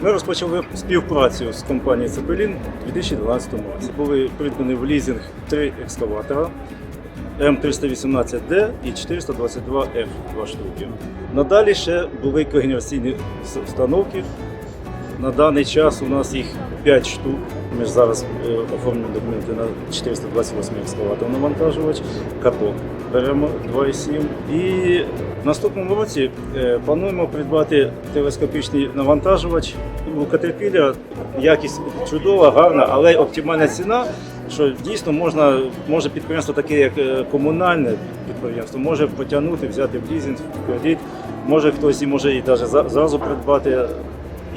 Ми розпочали співпрацю з компанією Цепелін у 2012 році. Були придбані в лізинг три екскаватора М318Д і 422F два штуки. Надалі ще були когенераційні установки. На даний час у нас їх 5 штук. Ми ж зараз е, оформлюємо документи на 428 екскаватор навантажувач, каток беремо 2,7. І в наступному році е, плануємо придбати телескопічний навантажувач. У Caterpillar якість чудова, гарна, але оптимальна ціна. Що дійсно можна, може підприємство таке, як е, комунальне підприємство, може потягнути, взяти в лізинг, в кредит, може хтось і може і навіть зразу придбати.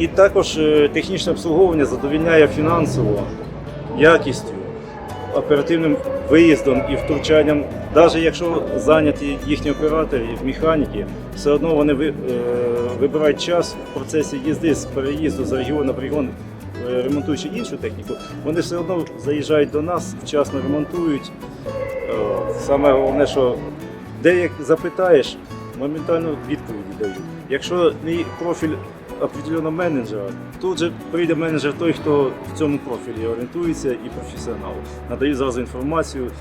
І також е, технічне обслуговування задовільняє фінансово, якістю, оперативним виїздом і втручанням. Навіть якщо зайняті їхні оператори, механіки, все одно вони е, вибирають час в процесі їзди з переїзду з регіону в регіон, е, ремонтуючи іншу техніку, вони все одно заїжджають до нас, вчасно ремонтують. Саме головне, що де як запитаєш, моментально відповіді дають. Якщо мій профіль определеного менеджера, тут же прийде менеджер той, хто в цьому профілі орієнтується і професіонал. Надає зразу інформацію,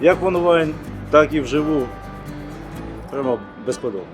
як в онлайн, так і вживу. Прямо безподобно.